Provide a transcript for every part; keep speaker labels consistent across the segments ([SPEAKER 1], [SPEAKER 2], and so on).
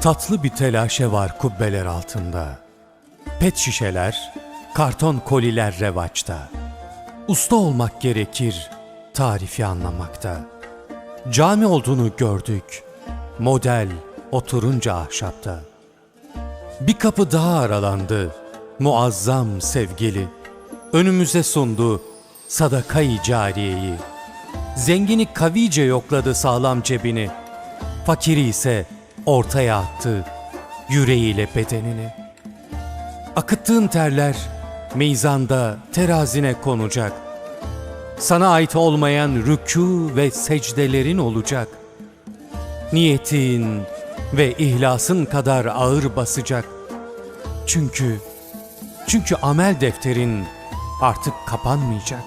[SPEAKER 1] Tatlı bir telaşe var kubbeler altında. Pet şişeler, karton koliler revaçta. Usta olmak gerekir tarifi anlamakta. Cami olduğunu gördük. Model oturunca ahşapta. Bir kapı daha aralandı. Muazzam sevgili. Önümüze sundu sadakayı cariyeyi. Zengini kavice yokladı sağlam cebini. Fakiri ise ortaya attı yüreğiyle bedenini. Akıttığın terler meyzanda terazine konacak. Sana ait olmayan rükû ve secdelerin olacak. Niyetin ve ihlasın kadar ağır basacak. Çünkü çünkü amel defterin artık kapanmayacak.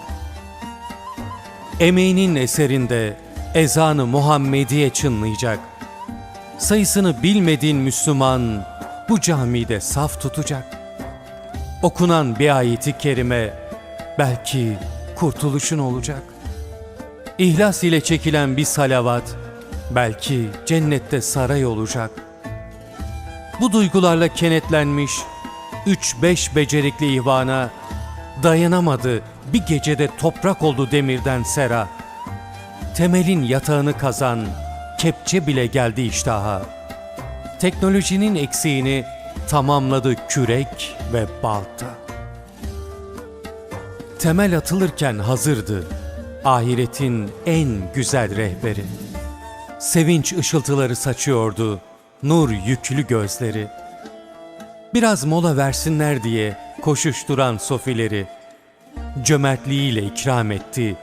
[SPEAKER 1] Emeğinin eserinde ezanı Muhammediye çınlayacak. Sayısını bilmediğin Müslüman bu camide saf tutacak. Okunan bir ayeti kerime belki kurtuluşun olacak. İhlas ile çekilen bir salavat belki cennette saray olacak. Bu duygularla kenetlenmiş üç beş becerikli ihvana dayanamadı bir gecede toprak oldu demirden sera. Temelin yatağını kazan kepçe bile geldi iştaha. Teknolojinin eksiğini tamamladı kürek ve balta. Temel atılırken hazırdı ahiretin en güzel rehberi. Sevinç ışıltıları saçıyordu nur yüklü gözleri. Biraz mola versinler diye koşuşturan sofileri. Cömertliğiyle ikram etti,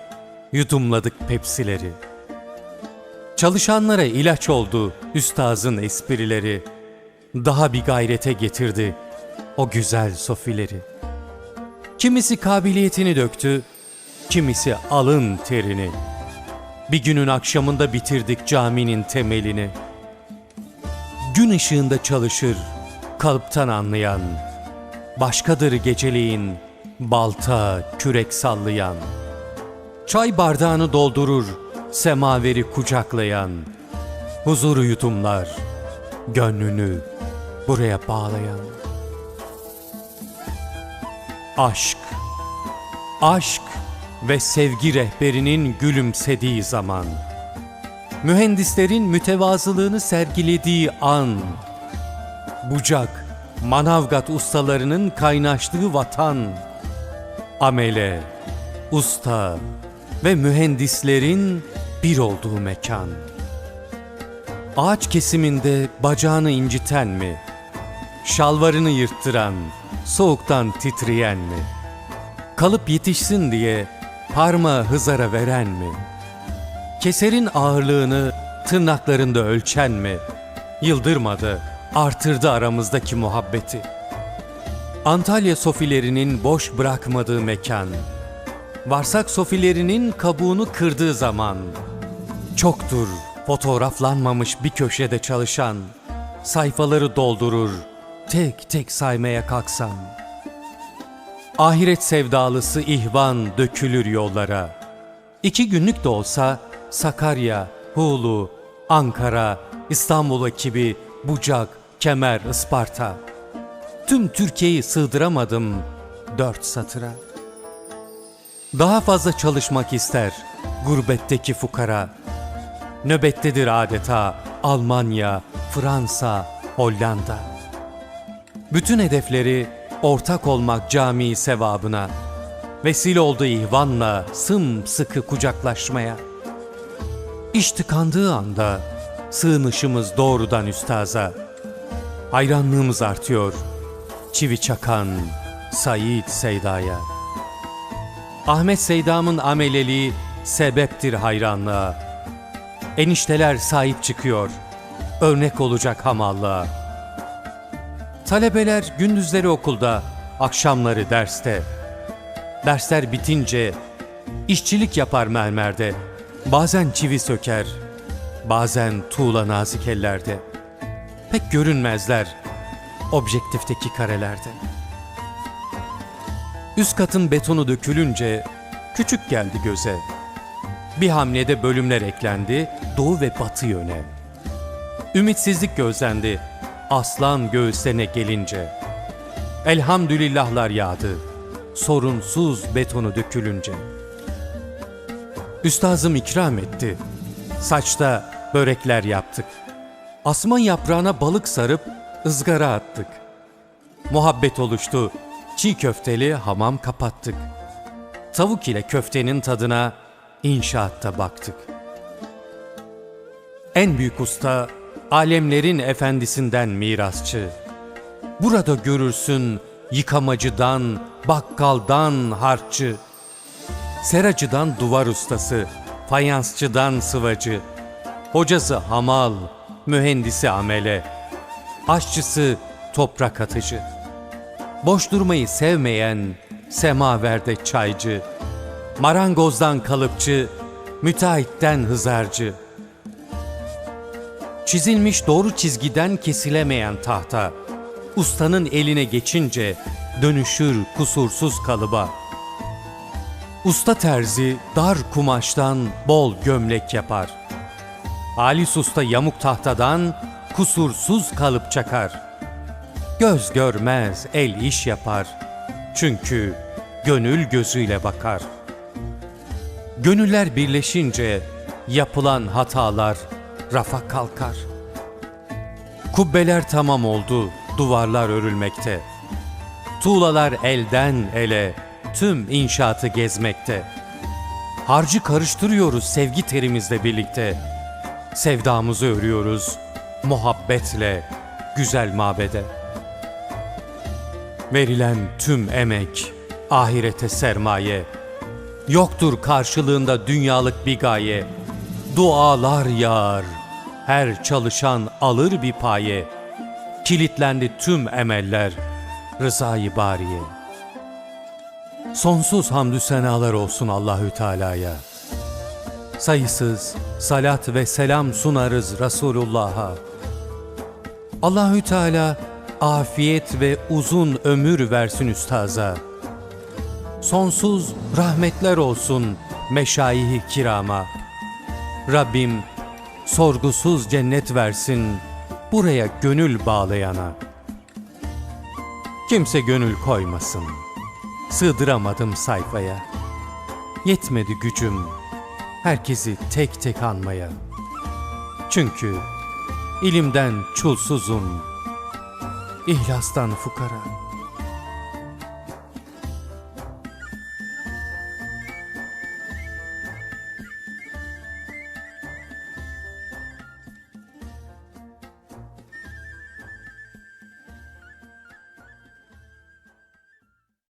[SPEAKER 1] yudumladık pepsileri. Çalışanlara ilaç oldu üstazın esprileri. Daha bir gayrete getirdi o güzel sofileri. Kimisi kabiliyetini döktü, kimisi alın terini. Bir günün akşamında bitirdik caminin temelini. Gün ışığında çalışır, kalıptan anlayan. Başkadır geceleyin, balta, kürek sallayan. Çay bardağını doldurur, semaveri kucaklayan. Huzuru yutumlar, gönlünü buraya bağlayan. Aşk, aşk ve sevgi rehberinin gülümsediği zaman. Mühendislerin mütevazılığını sergilediği an. Bucak, Manavgat ustalarının kaynaştığı vatan. Amele, usta ve mühendislerin bir olduğu mekan. Ağaç kesiminde bacağını inciten mi? Şalvarını yırttıran, soğuktan titreyen mi? Kalıp yetişsin diye parmağı hızara veren mi? Keserin ağırlığını tırnaklarında ölçen mi? Yıldırmadı, artırdı aramızdaki muhabbeti. Antalya sofilerinin boş bırakmadığı mekan. Varsak sofilerinin kabuğunu kırdığı zaman. Çoktur fotoğraflanmamış bir köşede çalışan. Sayfaları doldurur, tek tek saymaya kalksam. Ahiret sevdalısı ihvan dökülür yollara. İki günlük de olsa Sakarya, Hulu, Ankara, İstanbul ekibi, Bucak, Kemer, Isparta. Tüm Türkiye'yi sığdıramadım dört satıra. Daha fazla çalışmak ister gurbetteki fukara. Nöbettedir adeta Almanya, Fransa, Hollanda. Bütün hedefleri ortak olmak cami sevabına. Vesile oldu ihvanla sımsıkı kucaklaşmaya. İş tıkandığı anda sığınışımız doğrudan üstaza. Hayranlığımız artıyor. Çivi çakan Said Seyda'ya. Ahmet Seydam'ın ameleliği sebeptir hayranlığa. Enişteler sahip çıkıyor. Örnek olacak hamallığa. Talebeler gündüzleri okulda, akşamları derste. Dersler bitince işçilik yapar mermerde. Bazen çivi söker, bazen tuğla nazik ellerde. Pek görünmezler objektifteki karelerde. Üst katın betonu dökülünce küçük geldi göze. Bir hamlede bölümler eklendi doğu ve batı yöne. Ümitsizlik gözlendi aslan göğüslerine gelince. Elhamdülillahlar yağdı, sorunsuz betonu dökülünce. Üstazım ikram etti, saçta börekler yaptık. Asman yaprağına balık sarıp ızgara attık. Muhabbet oluştu, çiğ köfteli hamam kapattık. Tavuk ile köftenin tadına inşaatta baktık. En büyük usta alemlerin efendisinden mirasçı. Burada görürsün yıkamacıdan, bakkaldan harççı. Seracıdan duvar ustası, fayansçıdan sıvacı. Hocası hamal, mühendisi amele. Aşçısı toprak atıcı. Boş durmayı sevmeyen semaverde çaycı. Marangozdan kalıpçı, müteahhitten hızarcı. Çizilmiş doğru çizgiden kesilemeyen tahta, ustanın eline geçince dönüşür kusursuz kalıba. Usta terzi dar kumaştan bol gömlek yapar. Halis usta yamuk tahtadan kusursuz kalıp çakar. Göz görmez el iş yapar. Çünkü gönül gözüyle bakar. Gönüller birleşince yapılan hatalar rafa kalkar. Kubbeler tamam oldu, duvarlar örülmekte. Tuğlalar elden ele, tüm inşaatı gezmekte. Harcı karıştırıyoruz sevgi terimizle birlikte. Sevdamızı örüyoruz muhabbetle güzel mabede. Verilen tüm emek ahirete sermaye. Yoktur karşılığında dünyalık bir gaye. Dualar yağar, her çalışan alır bir paye. Kilitlendi tüm emeller, rızayı bariye. Sonsuz hamdü senalar olsun Allahü Teala'ya. Sayısız salat ve selam sunarız Resulullah'a. Allahü Teala afiyet ve uzun ömür versin üstaza. Sonsuz rahmetler olsun meşayih kirama. Rabbim sorgusuz cennet versin buraya gönül bağlayana. Kimse gönül koymasın. Sığdıramadım sayfaya. Yetmedi gücüm herkesi tek tek anmaya. Çünkü ilimden çulsuzum, ihlastan fukara.